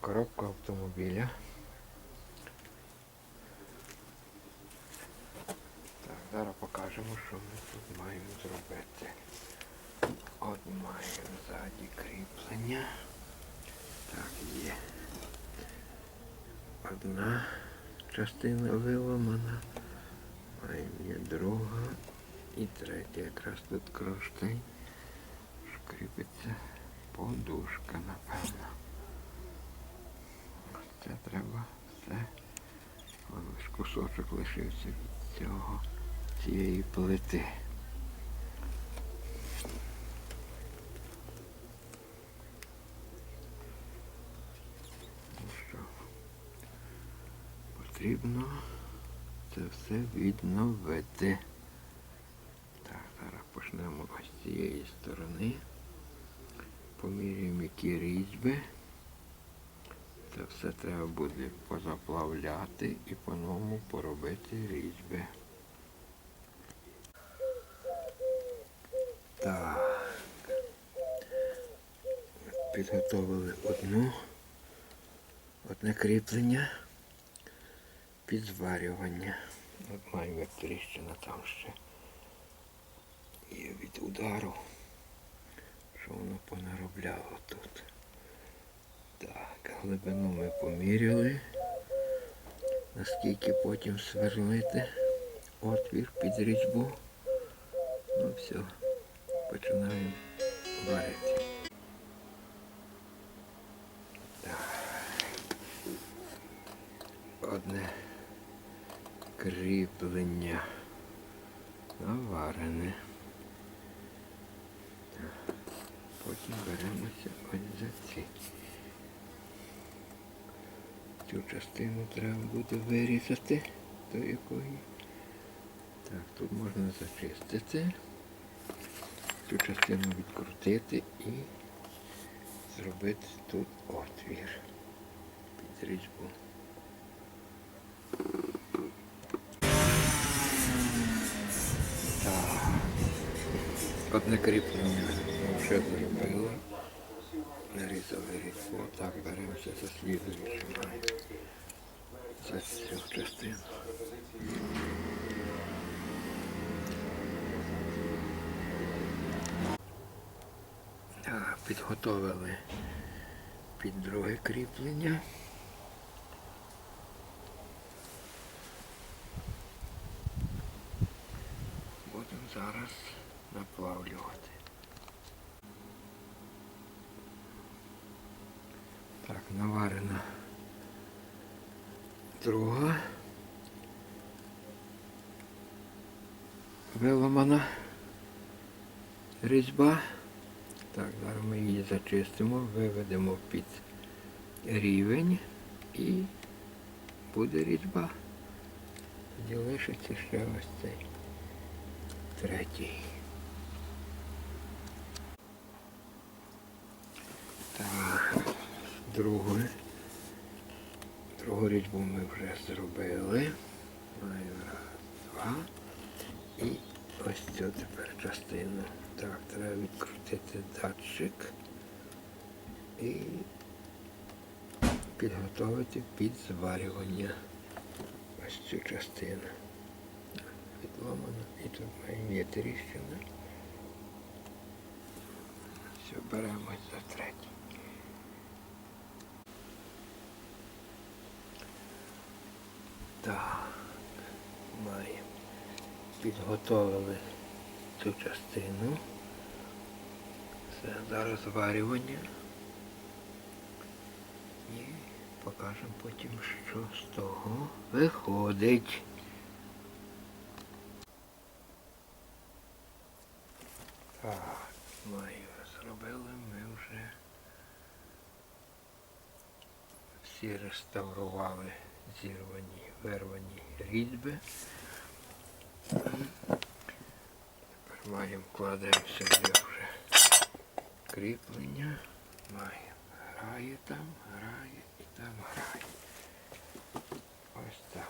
коробка автомобіля. Так, зараз покажемо, що ми тут маємо зробити. От маємо ззаді кріплення. Так, є. Одна частина виламана. Маємо є друга і третя. Якраз тут кронштейн. Шкріпиться подушка, напевно. Це треба все. Ось кусочок лишився від цього, цієї плити. Ну що, потрібно це все відновити. Так, зараз почнемо ось з цієї сторони. Поміряємо які різьби. Це все треба буде позаплавляти і по-новому поробити різьби. Так. Підготовили одну, одне кріплення під зварювання. От маємо як тріщина там ще є від удару, що воно понаробляло тут. Так, глибину ми поміряли. Наскільки потім сверлити отвір під різьбу. Ну все, починаємо варити. Одне кріплення наварене. Потім беремося ось за ці. Цю частину треба буде вирізати, до якої. Так, тут можна зачистити. Цю частину відкрутити і зробити тут отвір під різьбу. Так. Одне кріплення вже зробили. Нарізали різьбу. Так, беремося за слідуючу. За цю частину. Так, підготовили під друге кріплення. Будемо зараз наплавлювати. Так, наварена друга. Виламана різьба. Так, зараз ми її зачистимо, виведемо під рівень і буде різьба. Тоді лишиться ще ось цей третій. Другу. Другу різьбу ми вже зробили. Раз, два. І ось цю тепер частину. Так, треба відкрутити датчик і підготовити під зварювання ось цю частину. Відломано. І тут має тріщина. Все, беремось за третій. Так, маємо. Підготовили цю частину. Це зараз зварювання. І покажемо потім, що з того виходить. Так, маю зробили ми вже всі реставрували зірвані, вирвані різьби. Тепер маємо, кладемо сюди вже кріплення. Маємо. Грає там, грає і там грає. Ось так.